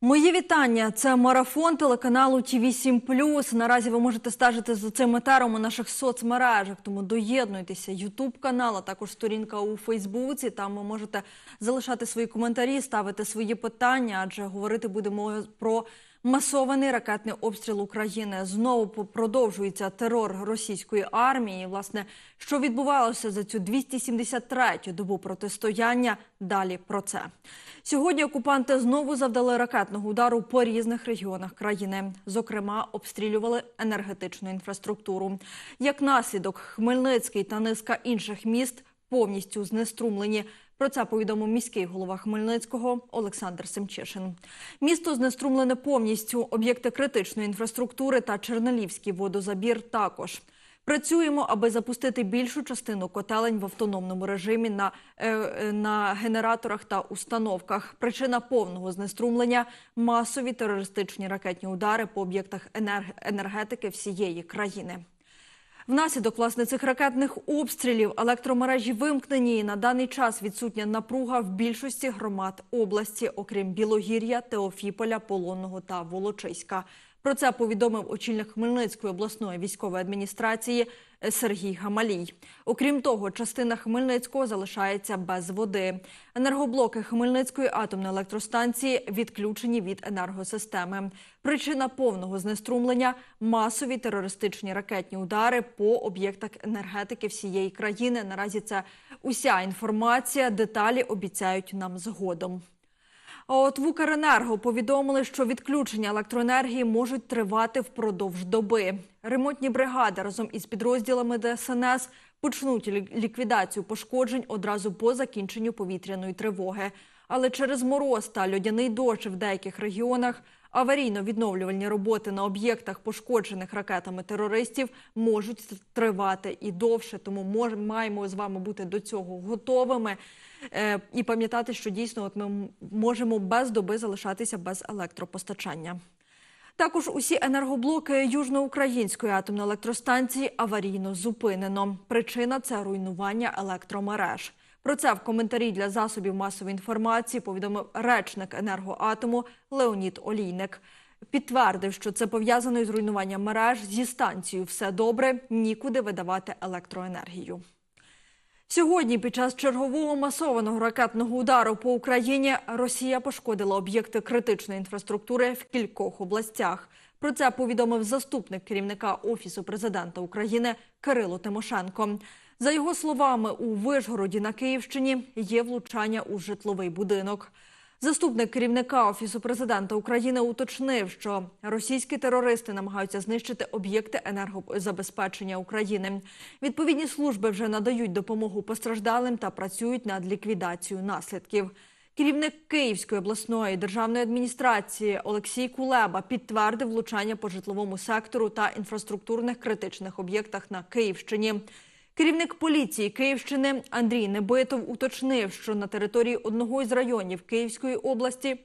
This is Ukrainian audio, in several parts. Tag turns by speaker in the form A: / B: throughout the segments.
A: Мої вітання. Це марафон телеканалу ТВ 7 Наразі ви можете стежити за цим етером у наших соцмережах. Тому доєднуйтеся. Ютуб канал, а також сторінка у Фейсбуці. Там ви можете залишати свої коментарі, ставити свої питання, адже говорити будемо про масований ракетний обстріл України. Знову продовжується терор російської армії. Власне, що відбувалося за цю 273-ю добу протистояння? Далі про це. Сьогодні окупанти знову завдали ракетного удару по різних регіонах країни. Зокрема, обстрілювали енергетичну інфраструктуру. Як наслідок, Хмельницький та низка інших міст повністю знеструмлені. Про це повідомив міський голова Хмельницького Олександр Семчишин. Місто знеструмлене повністю. Об'єкти критичної інфраструктури та Чернелівський водозабір також. Працюємо, аби запустити більшу частину котелень в автономному режимі на, е, на генераторах та установках. Причина повного знеструмлення масові терористичні ракетні удари по об'єктах енерг- енергетики всієї країни. Внаслідок власне цих ракетних обстрілів електромережі вимкнені. І на даний час відсутня напруга в більшості громад області, окрім Білогір'я, Теофіполя, Полонного та Волочиська. Про це повідомив очільник Хмельницької обласної військової адміністрації Сергій Гамалій. Окрім того, частина Хмельницького залишається без води. Енергоблоки Хмельницької атомної електростанції відключені від енергосистеми. Причина повного знеструмлення масові терористичні ракетні удари по об'єктах енергетики всієї країни. Наразі це уся інформація. Деталі обіцяють нам згодом. А от в Укренерго повідомили, що відключення електроенергії можуть тривати впродовж доби. Ремонтні бригади разом із підрозділами ДСНС почнуть лі- ліквідацію пошкоджень одразу по закінченню повітряної тривоги. Але через мороз та льодяний дощ в деяких регіонах аварійно-відновлювальні роботи на об'єктах, пошкоджених ракетами терористів, можуть тривати і довше. Тому мож, маємо з вами бути до цього готовими. Е, і пам'ятати, що дійсно от ми можемо без доби залишатися без електропостачання. Також усі енергоблоки Южноукраїнської атомної електростанції аварійно зупинено. Причина це руйнування електромереж. Про це в коментарі для засобів масової інформації повідомив речник енергоатому Леонід Олійник. Підтвердив, що це пов'язано із руйнуванням мереж зі станцією. Все добре, нікуди видавати електроенергію. Сьогодні, під час чергового масованого ракетного удару по Україні, Росія пошкодила об'єкти критичної інфраструктури в кількох областях. Про це повідомив заступник керівника офісу президента України Кирило Тимошенко. За його словами, у Вишгороді на Київщині є влучання у житловий будинок. Заступник керівника офісу президента України уточнив, що російські терористи намагаються знищити об'єкти енергозабезпечення України. Відповідні служби вже надають допомогу постраждалим та працюють над ліквідацією наслідків. Керівник Київської обласної державної адміністрації Олексій Кулеба підтвердив влучання по житловому сектору та інфраструктурних критичних об'єктах на Київщині. Керівник поліції Київщини Андрій Небитов уточнив, що на території одного із районів Київської області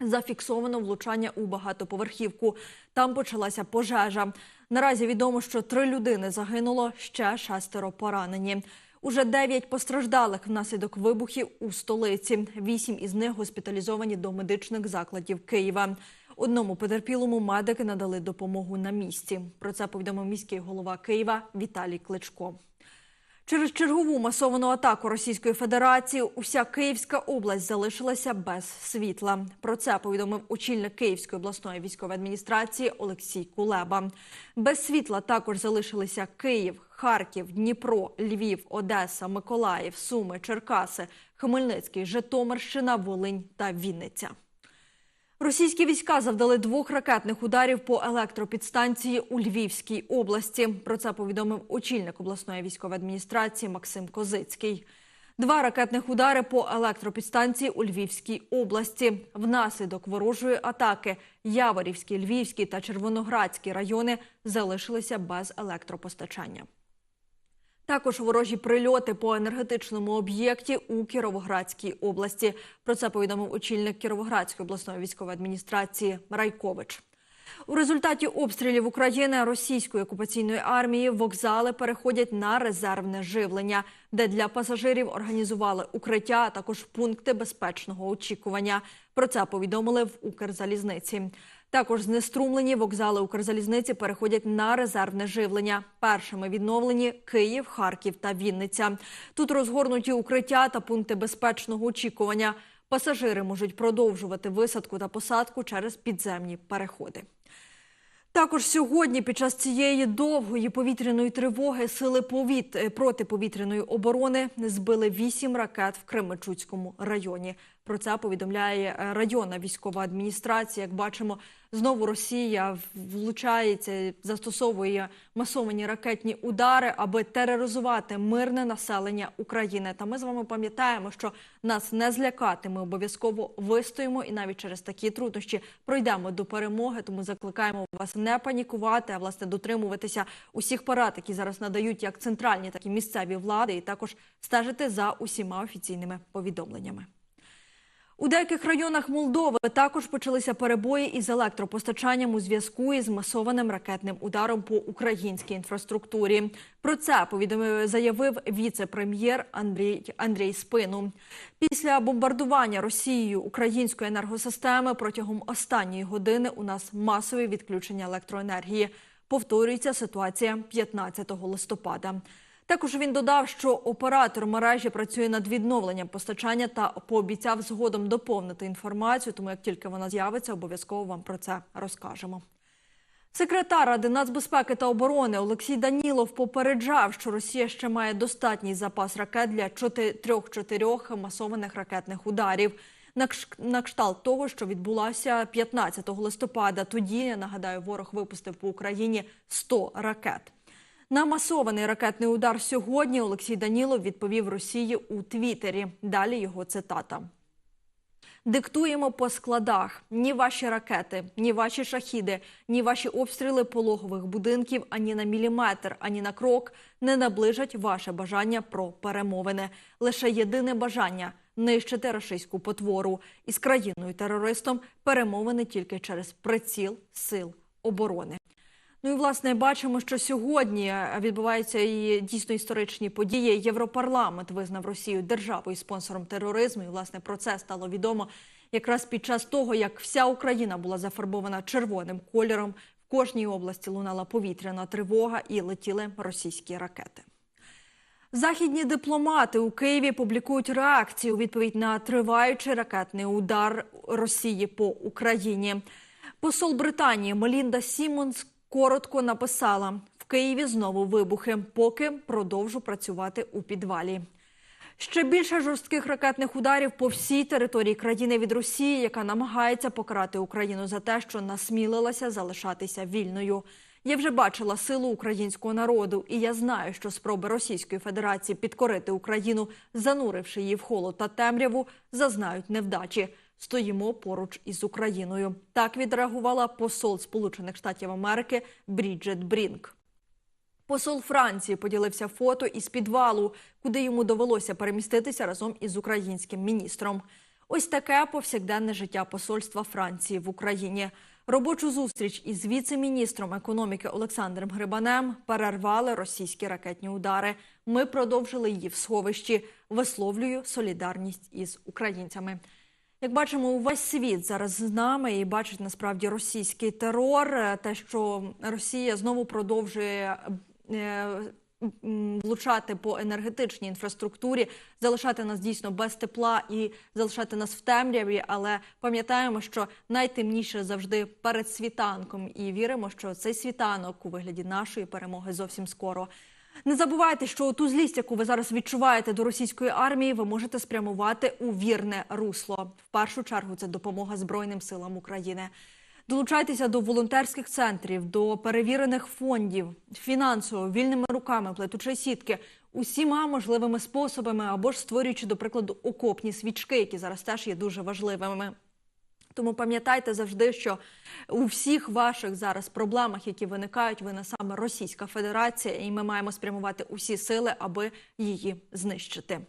A: зафіксовано влучання у багатоповерхівку. Там почалася пожежа. Наразі відомо, що три людини загинуло, ще шестеро поранені. Уже дев'ять постраждалих внаслідок вибухів у столиці. Вісім із них госпіталізовані до медичних закладів Києва. Одному потерпілому медики надали допомогу на місці. Про це повідомив міський голова Києва Віталій Кличко. Через чергову масовану атаку Російської Федерації уся Київська область залишилася без світла. Про це повідомив очільник Київської обласної військової адміністрації Олексій Кулеба. Без світла також залишилися Київ, Харків, Дніпро, Львів, Одеса, Миколаїв, Суми, Черкаси, Хмельницький, Житомирщина, Волинь та Вінниця. Російські війська завдали двох ракетних ударів по електропідстанції у Львівській області. Про це повідомив очільник обласної військової адміністрації Максим Козицький. Два ракетних удари по електропідстанції у Львівській області. Внаслідок ворожої атаки Яворівський, Львівський та Червоноградський райони залишилися без електропостачання. Також ворожі прильоти по енергетичному об'єкті у Кіровоградській області. Про це повідомив очільник Кіровоградської обласної військової адміністрації Райкович. У результаті обстрілів України російської окупаційної армії вокзали переходять на резервне живлення, де для пасажирів організували укриття, а також пункти безпечного очікування. Про це повідомили в Укрзалізниці. Також знеструмлені вокзали Укрзалізниці переходять на резервне живлення. Першими відновлені Київ, Харків та Вінниця. Тут розгорнуті укриття та пункти безпечного очікування. Пасажири можуть продовжувати висадку та посадку через підземні переходи. Також сьогодні, під час цієї довгої повітряної тривоги, сили повіт... е, протиповітряної оборони збили вісім ракет в Кременчуцькому районі. Про це повідомляє е, районна військова адміністрація. Як бачимо, знову Росія влучається, застосовує масовані ракетні удари, аби тероризувати мирне населення України. Та ми з вами пам'ятаємо, що нас не злякати. Ми обов'язково вистоїмо і навіть через такі труднощі пройдемо до перемоги. Тому закликаємо вас не панікувати, а власне дотримуватися усіх порад, які зараз надають як центральні, так і місцеві влади, і також стежити за усіма офіційними повідомленнями. У деяких районах Молдови також почалися перебої із електропостачанням у зв'язку із масованим ракетним ударом по українській інфраструктурі. Про це повідомив заявив віце-прем'єр Андрій Андрій Спину. Після бомбардування Росією української енергосистеми протягом останньої години у нас масові відключення електроенергії. Повторюється ситуація 15 листопада. Також він додав, що оператор мережі працює над відновленням постачання та пообіцяв згодом доповнити інформацію. Тому як тільки вона з'явиться, обов'язково вам про це розкажемо. Секретар Ради нацбезпеки та оборони Олексій Данілов попереджав, що Росія ще має достатній запас ракет для трьох-чотирьох масованих ракетних ударів. На кшталт того, що відбулося 15 листопада. Тоді я нагадаю, ворог випустив по Україні 100 ракет. На масований ракетний удар сьогодні Олексій Данілов відповів Росії у Твіттері. Далі його цитата. Диктуємо по складах ні ваші ракети, ні ваші шахіди, ні ваші обстріли пологових будинків ані на міліметр, ані на крок не наближать ваше бажання про перемовини. Лише єдине бажання нищити рашистську потвору із країною терористом перемовини тільки через приціл сил оборони. Ну і власне бачимо, що сьогодні відбуваються і дійсно історичні події. Європарламент визнав Росію державою спонсором тероризму. І власне про це стало відомо якраз під час того, як вся Україна була зафарбована червоним кольором. В кожній області лунала повітряна тривога і летіли російські ракети. Західні дипломати у Києві публікують реакції у відповідь на триваючий ракетний удар Росії по Україні. Посол Британії Мелінда Сімонс коротко написала: в Києві знову вибухи, поки продовжу працювати у підвалі. Ще більше жорстких ракетних ударів по всій території країни від Росії, яка намагається покарати Україну за те, що насмілилася залишатися вільною. Я вже бачила силу українського народу, і я знаю, що спроби Російської Федерації підкорити Україну, зануривши її в холод та темряву, зазнають невдачі. Стоїмо поруч із Україною. Так відреагувала посол Сполучених Штатів Америки Бріджет Брінк. Посол Франції поділився фото із підвалу, куди йому довелося переміститися разом із українським міністром. Ось таке повсякденне життя посольства Франції в Україні. Робочу зустріч із віце-міністром економіки Олександром Грибанем перервали російські ракетні удари. Ми продовжили її в сховищі. Висловлюю солідарність із українцями. Як бачимо, увесь світ зараз з нами і бачить насправді російський терор. Те, що Росія знову продовжує е, влучати по енергетичній інфраструктурі, залишати нас дійсно без тепла і залишати нас в темряві. Але пам'ятаємо, що найтемніше завжди перед світанком, і віримо, що цей світанок у вигляді нашої перемоги зовсім скоро. Не забувайте, що ту злість, яку ви зараз відчуваєте до російської армії, ви можете спрямувати у вірне русло. В першу чергу це допомога Збройним силам України. Долучайтеся до волонтерських центрів, до перевірених фондів, фінансово, вільними руками, плетучої сітки, усіма можливими способами, або ж створюючи, до прикладу, окопні свічки, які зараз теж є дуже важливими. Тому пам'ятайте завжди, що у всіх ваших зараз проблемах, які виникають, вина саме Російська Федерація, і ми маємо спрямувати усі сили, аби її знищити.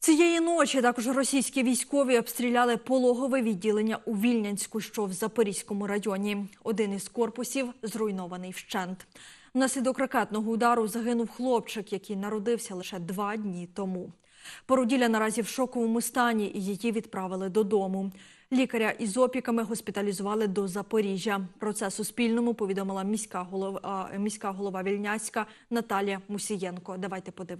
A: Цієї ночі також російські військові обстріляли пологове відділення у Вільнянську, що в Запорізькому районі. Один із корпусів зруйнований вщент. Внаслідок ракетного удару загинув хлопчик, який народився лише два дні тому. Породілля наразі в шоковому стані і її відправили додому. Лікаря із опіками госпіталізували до Запоріжжя. Про це Суспільному повідомила міська голова, міська голова Вільняцька Наталія Мусієнко. Давайте подивимося.